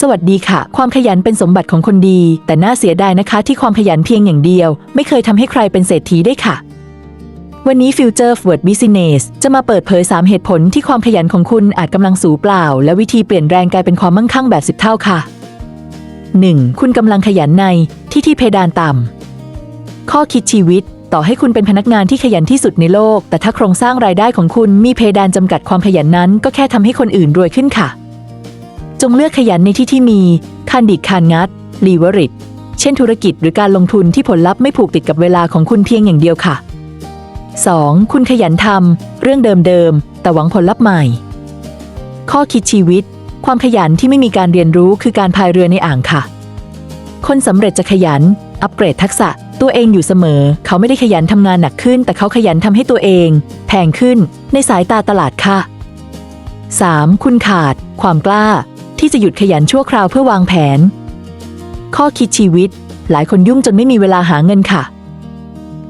สวัสดีค่ะ ความขยันเป็นสมบัติของคนดี แต่น่าเสียดายนะคะ ที่ความขยันเพียงอย่างเดียว ไม่เคยทำให้ใครเป็นเศรษฐีได้ค่ะ วันนี้ Future Word Business จะมาเปิดเผย 3 เหตุผลที่ความขยันของคุณอาจกำลังสูญเปล่า และวิธีเปลี่ยนแรงกลายเป็นความมั่งคั่งแบบ 10 เท่าค่ะ 1. คุณกำลังขยันในที่ที่เพดานต่ำข้อคิดชีวิต ต่อให้คุณเป็นพนักงานที่ขยันที่สุดในโลก แต่ถ้าโครงสร้างรายได้ของคุณมีเพดานจำกัดความขยันนั้น ก็แค่ทำให้คนอื่นรวยขึ้นค่ะ จงเลือกขยันในที่ที่มีคานดิดคานงัดลีเวอริตเช่นธุรกิจหรือการลงทุนที่ผลลัพธ์ไม่ผูกติดกับเวลาของคุณเพียงอย่างเดียวค่ะ 2. คุณขยันทำเรื่องเดิมๆ แต่หวังผลลัพธ์ใหม่ ข้อคิดชีวิต ความขยันที่ไม่มีการเรียนรู้คือการพายเรือในอ่างค่ะ คนสำเร็จจะขยัน อัปเกรดทักษะ ตัวเองอยู่เสมอ เขาไม่ได้ขยันทำงานหนักขึ้น แต่เขาขยันทำให้ตัวเอง แพงขึ้นในสายตาตลาดค่ะ 3. คุณขาด ความกล้า ที่จะหยุดขยันชั่วคราวเพื่อวางแผน ข้อคิดชีวิต หลายคนยุ่งจนไม่มีเวลาหาเงินค่ะ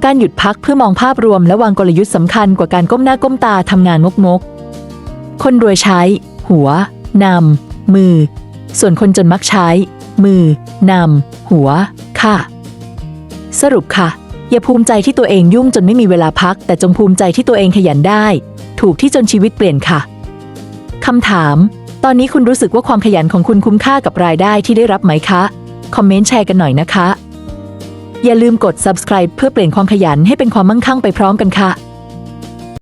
การหยุดพักเพื่อมองภาพรวมและวางกลยุทธ์สำคัญกว่าการก้มหน้าก้มตาทำงานงกๆคนรวยใช้ หัว นำ มือ ส่วนคนจนมักใช้ มือ นำ หัว ค่ะ สรุปค่ะ อย่าภูมิใจที่ตัวเองยุ่งจนไม่มีเวลาพัก แต่จงภูมิใจที่ตัวเองขยันได้ ถูกที่จนชีวิตเปลี่ยนค่ะคำถาม ตอนนี้คุณรู้สึกว่าความขยันของคุณคุ้มค่ากับรายได้ที่ได้รับไหมคะ คอมเมนต์แชร์กันหน่อยนะคะ อย่าลืมกด subscribe เพื่อเปลี่ยนความขยันให้เป็นความมั่งคั่งไปพร้อมกันค่ะ